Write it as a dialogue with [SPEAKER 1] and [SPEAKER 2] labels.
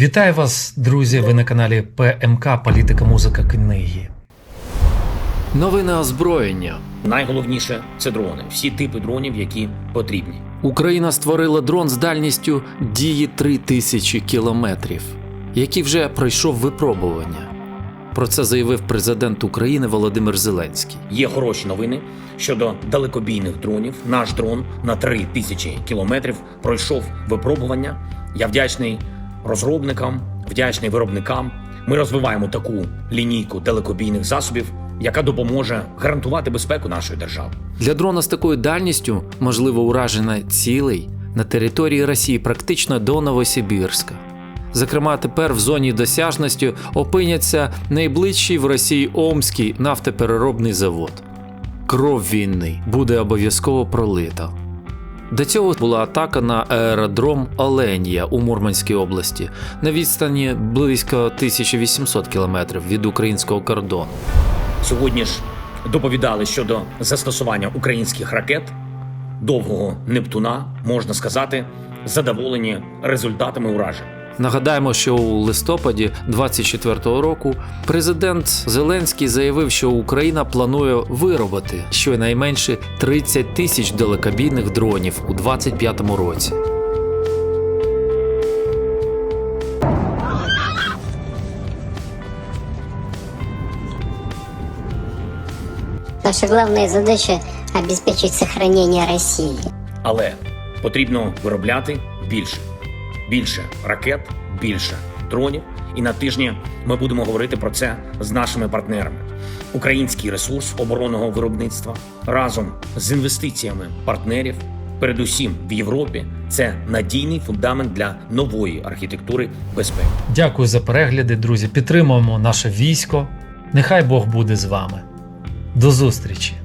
[SPEAKER 1] Вітаю вас, друзі! Ви на каналі ПМК Політика, музика, книги.
[SPEAKER 2] Новини озброєння.
[SPEAKER 3] Найголовніше це дрони, всі типи дронів, які потрібні.
[SPEAKER 2] Україна створила дрон з дальністю дії 3000 кілометрів, який вже пройшов випробування. Про це заявив президент України Володимир Зеленський.
[SPEAKER 3] Є хороші новини щодо далекобійних дронів. Наш дрон на 3 тисячі кілометрів пройшов випробування. Я вдячний розробникам, вдячний виробникам. Ми розвиваємо таку лінійку далекобійних засобів, яка допоможе гарантувати безпеку нашої держави.
[SPEAKER 2] Для дрона з такою дальністю можливо ураження цілей на території Росії практично до Новосибірська. Зокрема, тепер в зоні досяжності опиняться найближчий в Росії Омський нафтопереробний завод. Кров війни буде обов'язково пролита. До цього була атака на аеродром Оленія у Мурманській області на відстані близько 1800 кілометрів від українського кордону.
[SPEAKER 3] Сьогодні ж доповідали щодо застосування українських ракет довгого Нептуна, можна сказати, задоволені результатами уражень.
[SPEAKER 2] Нагадаємо, що у листопаді 24-го року президент Зеленський заявив, що Україна планує виробити щонайменше 30 тисяч далекобійних дронів у 25-му році.
[SPEAKER 4] Наша главная задача – обеспечить сохранение России.
[SPEAKER 3] Але потрібно виробляти більше, більше ракет, більше дронів. І на тижні ми будемо говорити про це з нашими партнерами. Український ресурс оборонного виробництва разом з інвестиціями партнерів, передусім в Європі, це надійний фундамент для нової архітектури безпеки.
[SPEAKER 1] Дякую за перегляди, друзі. Підтримуємо наше військо. Нехай Бог буде з вами. До зустрічі!